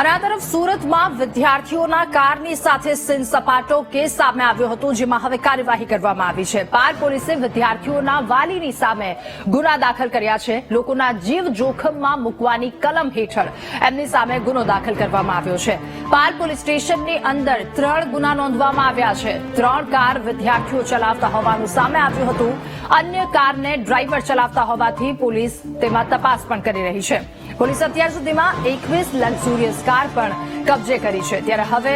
અને આ તરફ સુરતમાં વિદ્યાર્થીઓના કારની સાથે સીન સપાટો કેસ સામે આવ્યો હતો, જેમાં હવે કાર્યવાહી કરવામાં આવી છે. પાર પોલીસે વિદ્યાર્થીઓના વાલીની સામે ગુના દાખલ કર્યા છે. લોકોના જીવ જોખમમાં મૂકવાની કલમ હેઠળ એમની સામે ગુનો દાખલ કરવામાં આવ્યો છે. પાર પોલીસ સ્ટેશનની અંદર ત્રણ ગુના નોંધવામાં આવ્યા છે. ત્રણ કાર વિદ્યાર્થીઓ ચલાવતા હોવાનું સામે આવ્યું હતું. અન્ય કારને ડ્રાઈવર ચલાવતા હોવાથી પોલીસ તેમાં તપાસ પણ કરી રહી છે. પોલીસ અત્યાર સુધીમાં એકવીસ લક્ઝુરિયસ કાર પણ કબજે કરી છે. ત્યારે હવે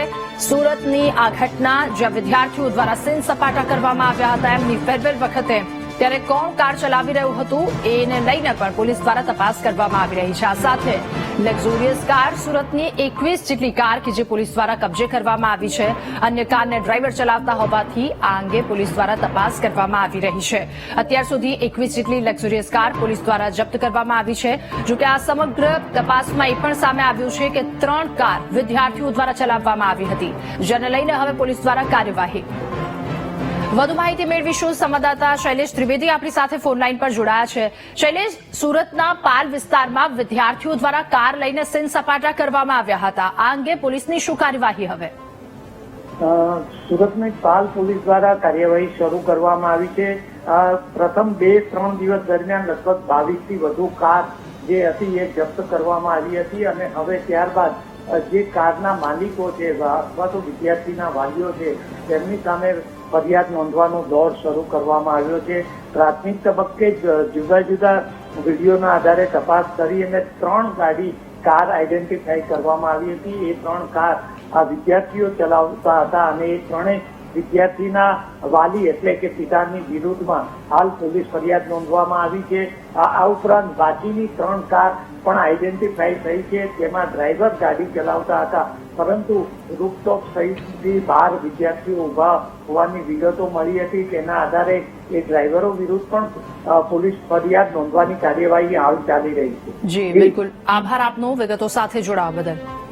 સુરતની આ ઘટના જ્યાં વિદ્યાર્થીઓ દ્વારા સીન સપાટા કરવામાં આવ્યા હતા, એમની ફેરવેલ વખતે ત્યારે કોણ કાર ચલાવી રહ્યું હતું, એને લઈને પણ પોલીસ દ્વારા તપાસ કરવામાં આવી રહી છે. આ સાથે લક્ઝુરિયસ કાર સુરતની એકવીસ જેટલી કાર કે જે પોલીસ દ્વારા કબજે કરવામાં આવી છે. અન્ય કારને ડ્રાઈવર ચલાવતા હોવાથી આ અંગે પોલીસ દ્વારા તપાસ કરવામાં આવી રહી છે. અત્યાર સુધી એકવીસ જેટલી લક્ઝુરિયસ કાર પોલીસ દ્વારા જપ્ત કરવામાં આવી છે. જોકે આ સમગ્ર તપાસમાં એ પણ સામે આવ્યું છે કે ત્રણ કાર વિદ્યાર્થીઓ દ્વારા ચલાવવામાં આવી હતી. જેને લઈને હવે પોલીસ દ્વારા કાર્યવાહી. વધુ માહિતી મેળવીશું સંવાદદાતા શૈલેષ ત્રિવેદી આપણી સાથે ફોન લાઈન પર જોડાયા છે. શૈલેષ, સુરતના પાલ વિસ્તારમાં વિદ્યાર્થીઓ દ્વારા કાર લઈને સિન સપાટા કરવામાં આવ્યા હતા. આ અંગે પોલીસની શું કાર્યવાહી હવે? સુરતની પાલ પોલીસ દ્વારા કાર્યવાહી શરૂ કરવામાં આવી છે. પ્રથમ બે ત્રણ દિવસ દરમિયાન લગભગ બાવીસથી વધુ કાર જે હતી એ જપ્ત કરવામાં આવી હતી અને હવે ત્યારબાદ જે કારના માલિકો છે અથવા તો વિદ્યાર્થીના વાલીઓ છે, તેમની સામે ફરિયાદ નોંધવાનો દોર શરૂ કરવામાં આવ્યો છે. પ્રાથમિક તબક્કે જ જુદા જુદા વિડીયોના આધારે તપાસ કરી અને ત્રણ ગાડી કાર આઈડેન્ટિફાઈ કરવામાં આવી હતી. એ ત્રણ કાર આ વિદ્યાર્થીઓ ચલાવતા હતા અને એ ત્રણેય વિદ્યાર્થીના વાલી એટલે કે પિતાની વિરુદ્ધમાં હાલ પોલીસ ફરિયાદ નોંધવામાં આવી છે. આ ઉપરાંત બાકીની ત્રણ કાર પણ આઈડેન્ટિફાઈ થઈ છે. તેમાં ડ્રાઈવર ગાડી ચલાવતા હતા. પરંતુ રૂપટોપ સહિતથી બાર વિદ્યાર્થીઓ ઊભા હોવાની વિગતો મળી હતી. તેના આધારે એ ડ્રાઈવરો વિરુદ્ધ પણ પોલીસ ફરિયાદ નોંધવાની કાર્યવાહી હાલ ચાલી રહી છે. જી બિલકુલ. આભાર આપનો. વિગતો સાથે જોડાવા બદલ.